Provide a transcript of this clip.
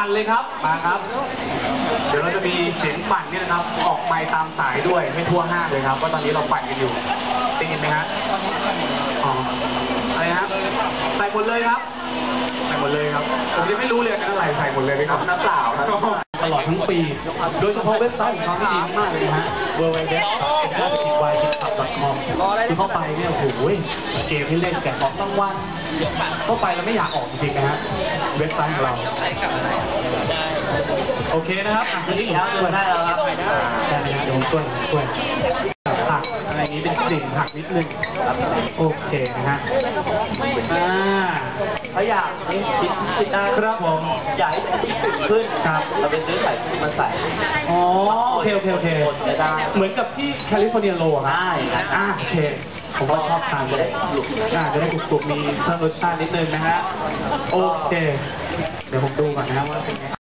ปั่นเลยครับ มาครับ เดี๋ยวเราจะมีเสียงปั่นเนี่ยนะครับ ออกไมค์ตามสายด้วยไม่ทั่วห้างเลยครับว่าตอนนี้เราปั่นกันอยู่ได้ยินไหมฮะอ๋ออะไรนะครับใส่หมดเลยครับใส่หมดเลยครับผมยังไม่รู้เลยนะอะไรใส่หมดเลยไหมครับน้ำเปล่าครับตลอดทั้งปี โดยเฉพาะเว็บไซต์ของเขาที่ดีมากเลยนะฮะ w w w n y c o m ที่เข้าไปเนี่ยโอ้โหเกมที่เล่นแจกของรางวัลเข้าไปแล้วไม่อยากออกจริงๆนะฮะเว็บไซต์ของเราโอเคนะครับอะทีนี้ผมช่วยได้แล้วครับได้เลยนะเดี๋ยวผมช่วยผมช่วยผักอะไรอย่างนี้เป็นกลิ่นผักนิดนึงโอเคนะฮะ อ่าเขาอยากนี่คิดคิดได้ครับผม อยากให้มันดีขึ้นครับเราไปซื้อใส่ที่มันใส่อ๋อโอเคโอเคโอเคจะได้เหมือนกับที่แคลิฟอร์เนียโรอะครับได้นะอ่าโอเค ผมก็ชอบทานเลยอ่าจะได้กรุบๆมีเพิ่มรสชาตินิดนึงนะฮะ โอเค เดี๋ยวผมดูก่อนนะว่าเป็น